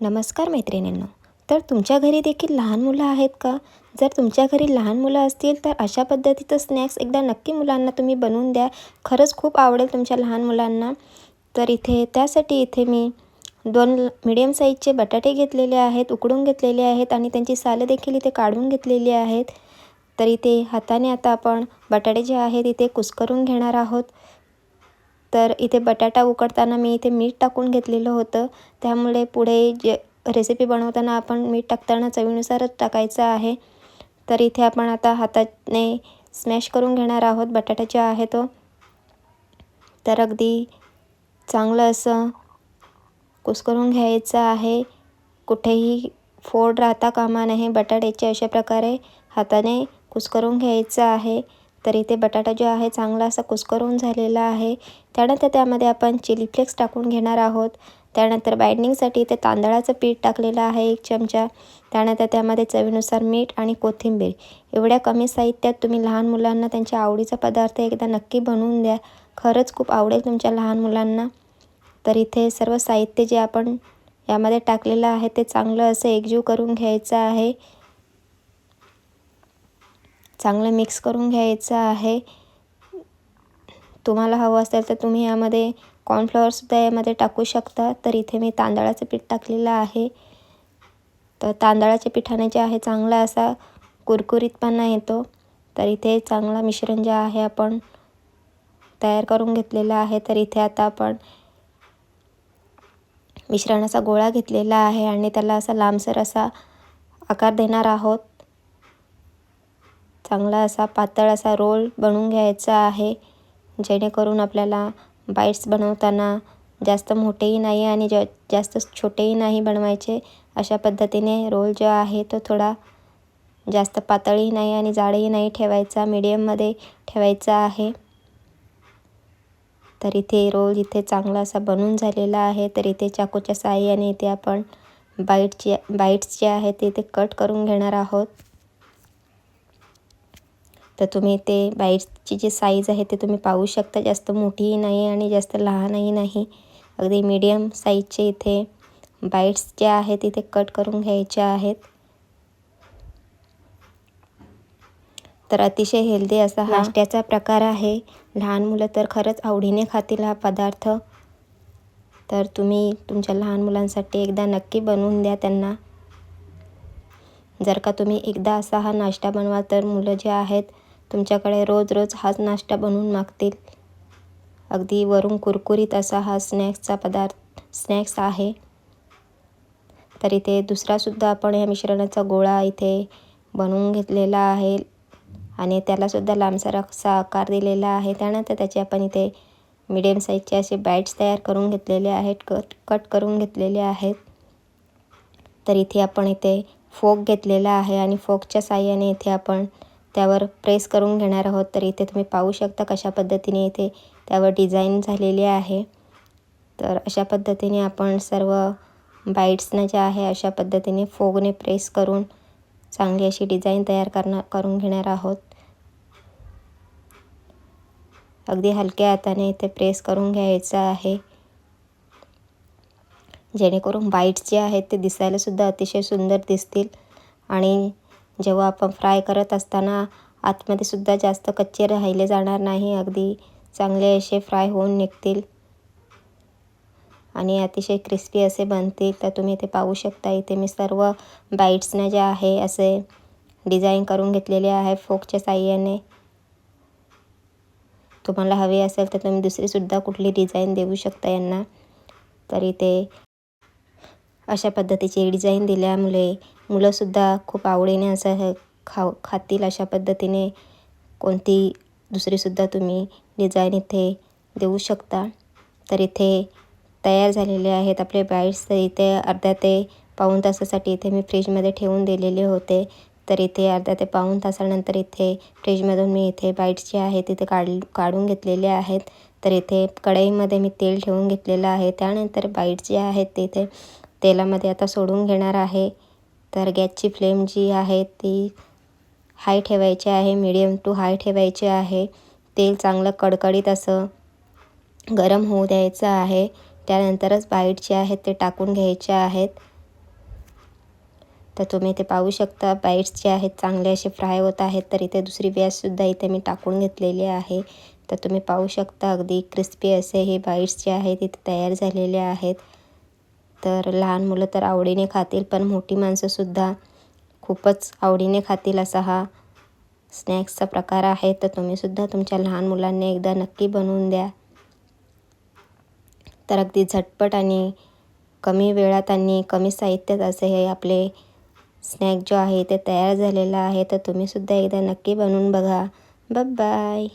नमस्कार मैत्रिणींनो. तर तुमच्या घरी देखील लहान मुलं आहेत का? जर तुमच्या घरी लहान मुलं असतील तर अशा पद्धतीचं स्नॅक्स एकदा नक्की मुलांना तुम्ही बनवून द्या. खरंच खूप आवडेल तुमच्या लहान मुलांना. तर इथे त्यासाठी इथे मी दोन मिडियम साईजचे बटाटे घेतलेले आहेत उकडून घेतलेले आहेत आणि त्यांची सालं देखील इथे काढून घेतलेली आहेत. तर इथे हाताने आता आपण बटाटे जे आहेत इथे कुस्करून घेणार आहोत. तर इथे बटाटा उकडताना मी इथे मीठ टाकून घेतलेलं होतं. त्यामुळे पुढे जे रेसिपी बनवताना आपण मीठ टाकताना चवीनुसारच टाकायचं आहे. तर इथे आपण आता हाताने स्मॅश करून घेणार आहोत बटाटा जो आहे तो. तर अगदी चांगलं असं कुस्करून घ्यायचं आहे. कुठेही फोड राहता कामा नये. बटाट्याचे अशा प्रकारे हाताने कुसकरून घ्यायचं आहे. तर इथे बटाटा जो आहे चांगला असा कुस्करून झालेला आहे. त्यानंतर त्यामध्ये आपण चिली फ्लेक्स टाकून घेणार आहोत. त्यानंतर बाइंडिंगसाठी इथे तांदळाचं पीठ टाकलेलं आहे एक चमचा. त्यानंतर त्यामध्ये चवीनुसार मीठ आणि कोथिंबीर. एवढ्या कमी साहित्यात तुम्ही लहान मुलांना त्यांच्या आवडीचा पदार्थ एकदा नक्की बनवून द्या. खरंच खूप आवडेल तुमच्या लहान मुलांना. तर इथे सर्व साहित्य जे आपण यामध्ये टाकलेलं आहे ते चांगलं असं एकजीव करून घ्यायचं आहे. चांगलं मिक्स करून घ्यायचं आहे. तुम्हाला हवं असेल तर तुम्ही यामध्ये कॉर्नफ्लॉवरसुद्धा यामध्ये टाकू शकता. तर इथे मी तांदळाचं पीठ टाकलेलं आहे. तर तांदळाच्या पिठाने जे आहे चांगला असा कुरकुरीतपणा येतो. तर इथे चांगला मिश्रण जे आहे आपण तयार करून घेतलेलं आहे. तर इथे आता आपण मिश्रणाचा गोळा घेतलेला आहे आणि त्याला असा लांबसर असा आकार देणार आहोत. चांगला असा पातळ असा रोल बनवून घ्यायचा आहे. जेणेकरून आपल्याला बाईट्स बनवताना जास्त मोठेही नाही आणि जा जास्त छोटेही नाही बनवायचे. अशा पद्धतीने रोल जो आहे तो थोडा जास्त पातळही नाही आणि जाडही नाही ठेवायचा. मीडियममध्ये ठेवायचा आहे. तर इथे रोल इथे चांगला असा बनून झालेला आहे. तर इथे चाकूच्या साह्याने इथे आपण बाईटचे बाईट्स जे आहेत ते इथे कट करून घेणार आहोत. तर तुम्ही ते बाईट्सची जी साईज आहे ते तुम्ही पाहू शकता. जास्त मोठीही नाही आणि जास्त लहानही नाही. अगदी मीडियम साईजचे इथे बाईट्स जे आहेत इथे कट करून घ्यायचे आहेत. तर अतिशय हेल्दी असा हा नाश्त्याचा प्रकार आहे. लहान मुलं तर खरंच आवडीने खातील हा पदार्थ. तर तुम्ही तुमच्या लहान मुलांसाठी एकदा नक्की बनवून द्या त्यांना. जर का तुम्ही एकदा असा हा नाश्ता बनवा तर मुलं जे आहेत तुमच्याकडे रोज रोज हाच नाश्ता बनवून मागतील. अगदी वरून कुरकुरीत असा हा स्नॅक्सचा पदार्थ स्नॅक्स आहे. तर इथे दुसरासुद्धा आपण या मिश्रणाचा गोळा इथे बनवून घेतलेला आहे आणि त्यालासुद्धा लांबसर असा आकार दिलेला आहे. त्यानंतर त्याचे आपण इथे मिडियम साईजचे असे बॅट्स तयार करून घेतलेले आहेत कट कट करून घेतलेले आहेत. तर इथे आपण इथे फोक घेतलेला आहे आणि फोकच्या साह्याने इथे आपण त्यावर प्रेस करून घेणार आहोत. तर इथे तुम्ही पाहू शकता कशा पद्धतीने इथे त्यावर डिझाईन झालेली आहे. तर अशा पद्धतीने आपण सर्व बाईट्सनं ज्या आहे अशा पद्धतीने फोगने प्रेस करून चांगली अशी डिझाईन तयार करणार करून घेणार आहोत. अगदी हलक्या हाताने इथे प्रेस करून घ्यायचं आहे. जेणेकरून बाईट्स जे आहेत ते दिसायलासुद्धा अतिशय सुंदर दिसतील आणि जेव्हा आपण फ्राय करत असताना आतमध्ये सुद्धा जास्त कच्चे राहिले जाणार नाही अगदी चांगले असे फ्राय होऊन निघतील. आणि अतिशय क्रिस्पी असे बनतील तर तुम्ही इथे पाहू शकता इथे मी सर्व बाईट्सनं जे आहे असे डिझाईन करून घेतलेले आहे फोकच्या साह्याने. तुम्हाला हवी असेल तर तुम्ही दुसरीसुद्धा कुठली डिझाईन देऊ शकता यांना. तर इथे अशा पद्धतीची डिझाईन दिल्यामुळे मुलंसुद्धा खूप आवडीने असं हे खातील अशा पद्धतीने कोणती दुसरीसुद्धा तुम्ही डिझाईन इथे देऊ शकता. तर इथे तयार झालेले आहेत आपले बाईट्स तर इथे अर्ध्या ते पाऊण तासासाठी इथे मी फ्रीजमध्ये ठेवून दिलेले होते. तर इथे अर्ध्या ते पाऊण तासानंतर इथे फ्रीजमधून मी इथे बाईट्स जे आहेत तिथे काढ काढून घेतलेले आहेत. तर इथे कढईमध्ये मी तेल ठेवून घेतलेलं आहे. त्यानंतर बाईट्स जे आहेत ते इथे तेलामध्ये आता सोडून घेणार आहे. तर गॅसची फ्लेम जी आहे ती हाय ठेवायची आहे मिडियम टू हाय ठेवायचे आहे. तेल चांगलं कडकडीत असं गरम होऊ द्यायचं आहे. त्यानंतरच बाईट जे आहेत ते टाकून घ्यायचे आहेत. तर तुम्ही ते पाहू शकता बाईट्स जे आहेत चांगले असे फ्राय होत आहेत तर इथे दुसरी व्याससुद्धा इथे मी टाकून घेतलेली आहे. तर तुम्ही पाहू शकता अगदी क्रिस्पी असे हे बाईट्स जे आहेत इथे तयार झालेले आहेत. तर लहान मुलं तर आवडीने खातील पण मोठी माणसंसुद्धा खूपच आवडीने खातील असा हा स्नॅक्सचा प्रकार आहे. तर तुम्हीसुद्धा तुमच्या लहान मुलांना एकदा नक्की बनवून द्या. तर अगदी झटपट आणि कमी वेळात आणि कमी साहित्यात असे हे आपले स्नॅक जो आहे ते तयार झालेला आहे. तर तुम्हीसुद्धा एकदा नक्की बनवून बघा. बाय